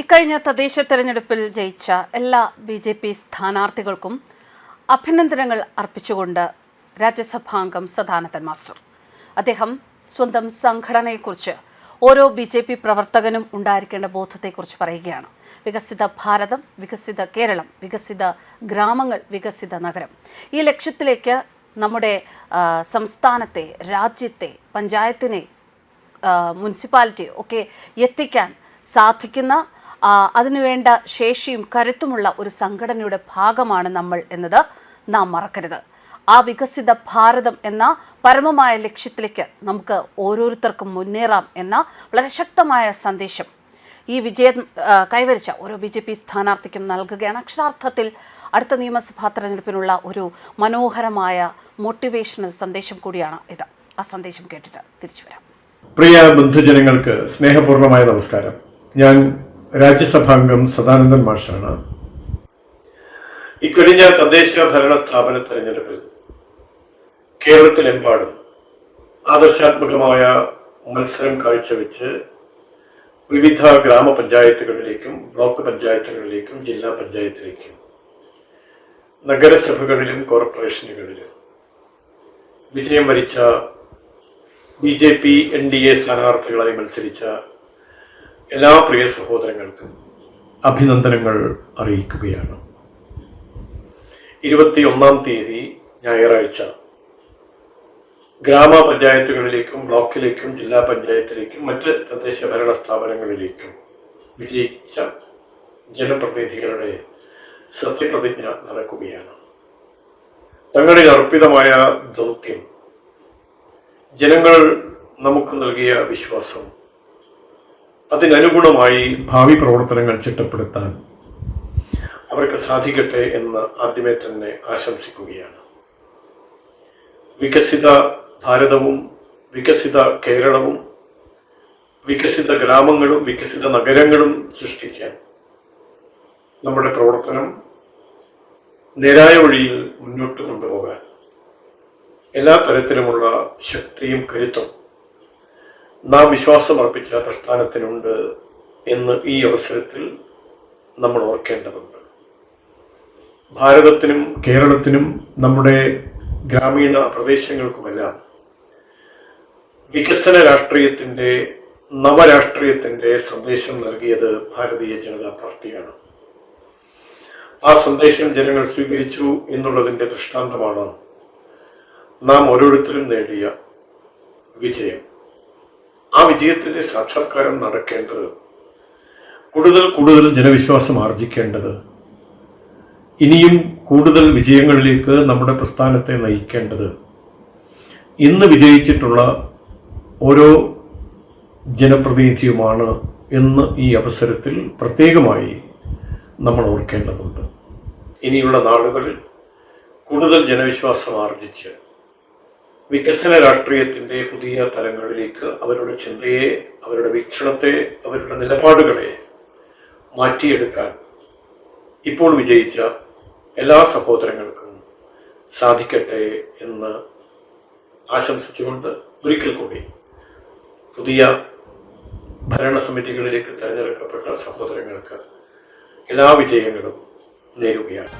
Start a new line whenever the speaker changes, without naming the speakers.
ഇക്കഴിഞ്ഞ തദ്ദേശ തെരഞ്ഞെടുപ്പിൽ ജയിച്ച എല്ലാ ബി ജെ പി സ്ഥാനാർത്ഥികൾക്കും അഭിനന്ദനങ്ങൾ അർപ്പിച്ചുകൊണ്ട് രാജ്യസഭാംഗം സദാനന്ദൻ മാസ്റ്റർ. അദ്ദേഹം സ്വന്തം സംഘടനയെക്കുറിച്ച് ഓരോ ബി ജെ പി പ്രവർത്തകനും ഉണ്ടായിരിക്കേണ്ട ബോധത്തെക്കുറിച്ച് പറയുകയാണ്. വികസിത ഭാരതം വികസിത കേരളം വികസിത ഗ്രാമങ്ങൾ വികസിത നഗരം. ഈ ലക്ഷ്യത്തിലേക്ക് നമ്മുടെ സംസ്ഥാനത്തെ രാജ്യത്തെ പഞ്ചായത്തിനെ മുനിസിപ്പാലിറ്റി ഒക്കെ എത്തിക്കാൻ സാധിക്കുന്ന അതിനുവേണ്ട ശേഷിയും കരുത്തുമുള്ള ഒരു സംഘടനയുടെ ഭാഗമാണ് നമ്മൾ എന്നത് നാം മറക്കരുത്. ആ വികസിത ഭാരതം എന്ന പരമമായ ലക്ഷ്യത്തിലേക്ക് നമുക്ക് ഓരോരുത്തർക്കും മുന്നേറാം എന്ന വളരെ ശക്തമായ സന്ദേശം ഈ വിജയം കൈവരിച്ച ഓരോ ബി ജെ പി സ്ഥാനാർത്ഥിക്കും നൽകുകയാണ്. അക്ഷരാർത്ഥത്തിൽ അടുത്ത നിയമസഭാ തെരഞ്ഞെടുപ്പിനുള്ള ഒരു മനോഹരമായ മോട്ടിവേഷണൽ സന്ദേശം കൂടിയാണ് ഇത്. ആ സന്ദേശം കേട്ടിട്ട് തിരിച്ചു വരാം.
പ്രിയ ബന്ധുജനങ്ങൾക്ക് സ്നേഹപൂർണമായ നമസ്കാരം. ഞാൻ രാജ്യസഭാംഗം സദാനന്ദൻ മാഷാണ്. ഇക്കഴിഞ്ഞ തദ്ദേശ ഭരണ സ്ഥാപന തെരഞ്ഞെടുപ്പിൽ കേരളത്തിലെമ്പാടും ആദർശാത്മകമായ മത്സരം കാഴ്ചവെച്ച് വിവിധ ഗ്രാമപഞ്ചായത്തുകളിലേക്കും ബ്ലോക്ക് പഞ്ചായത്തുകളിലേക്കും ജില്ലാ പഞ്ചായത്തിലേക്കും നഗരസഭകളിലും കോർപ്പറേഷനുകളിലും വിജയം വരിച്ച B J P N D A സ്ഥാനാർത്ഥികളായി മത്സരിച്ച എല്ലാ പ്രിയ സഹോദരങ്ങൾക്കും അഭിനന്ദനങ്ങൾ അറിയിക്കുകയാണ്. ഇരുപത്തി ഒന്നാം തീയതി ഞായറാഴ്ച ഗ്രാമപഞ്ചായത്തുകളിലേക്കും ബ്ലോക്കിലേക്കും ജില്ലാ പഞ്ചായത്തിലേക്കും മറ്റ് തദ്ദേശ ഭരണ സ്ഥാപനങ്ങളിലേക്കും വിജയിച്ച ജനപ്രതിനിധികളുടെ സത്യപ്രതിജ്ഞ നടക്കുകയാണ്. തങ്ങളിൽ അർപ്പിതമായ ദൗത്യം ജനങ്ങൾ നമുക്ക് നൽകിയ വിശ്വാസം അതിനനുഗുണമായി ഭാവി പ്രവർത്തനങ്ങൾ ചിട്ടപ്പെടുത്താൻ അവർക്ക് സാധിക്കട്ടെ എന്ന് ആദ്യമേ തന്നെ ആശംസിക്കുകയാണ്. വികസിത ഭാരതവും വികസിത കേരളവും വികസിത ഗ്രാമങ്ങളും വികസിത നഗരങ്ങളും സൃഷ്ടിക്കാൻ നമ്മുടെ പ്രവർത്തനം നേരായ വഴിയിൽ മുന്നോട്ട് കൊണ്ടുപോകാൻ എല്ലാ തരത്തിലുമുള്ള ശക്തിയും കരുത്തും നാം വിശ്വാസമർപ്പിച്ച പ്രസ്ഥാനത്തിനുണ്ട് എന്ന് ഈ അവസരത്തിൽ നമ്മൾ ഓർക്കേണ്ടതുണ്ട്. ഭാരതത്തിനും കേരളത്തിനും നമ്മുടെ ഗ്രാമീണ പ്രദേശങ്ങൾക്കുമെല്ലാം വികസന രാഷ്ട്രീയത്തിന്റെ നവരാഷ്ട്രീയത്തിന്റെ സന്ദേശം നൽകിയത് ഭാരതീയ ജനതാ പാർട്ടിയാണ്. ആ സന്ദേശം ജനങ്ങൾ സ്വീകരിച്ചു എന്നുള്ളതിന്റെ ദൃഷ്ടാന്തമാണ് നാം ഓരോരുത്തരും നേടിയ വിജയം. ആ വിജയത്തിന്റെ സാക്ഷാത്കാരം നടക്കേണ്ടത് കൂടുതൽ കൂടുതൽ ജനവിശ്വാസം ആർജിക്കേണ്ടത് ഇനിയും കൂടുതൽ വിജയങ്ങളിലേക്ക് നമ്മുടെ പ്രസ്ഥാനത്തെ നയിക്കേണ്ടത്. ഇന്ന് വിജയിച്ചിട്ടുള്ള ഓരോ ജനപ്രതിനിധിയുമാണ് എന്ന് ഈ അവസരത്തിൽ പ്രത്യേകമായി നമ്മൾ ഓർക്കേണ്ടതുണ്ട്. ഇനിയുള്ള നാളുകളിൽ കൂടുതൽ ജനവിശ്വാസം ആർജിച്ച് വികസന രാഷ്ട്രീയത്തിന്റെ പുതിയ തലങ്ങളിലേക്ക് അവരുടെ ചിന്തയെ അവരുടെ വീക്ഷണത്തെ അവരുടെ നിലപാടുകളെ മാറ്റിയെടുക്കാൻ ഇപ്പോൾ വിജയിച്ച എല്ലാ സഹോദരങ്ങൾക്കും സാധിക്കട്ടെ എന്ന് ആശംസിച്ചുകൊണ്ട് ഒരിക്കൽ കൂടി പുതിയ ഭരണസമിതികളിലേക്ക് തിരഞ്ഞെടുക്കപ്പെട്ട സഹോദരങ്ങൾക്ക് എല്ലാ വിജയങ്ങളും നേരുകയാണ്.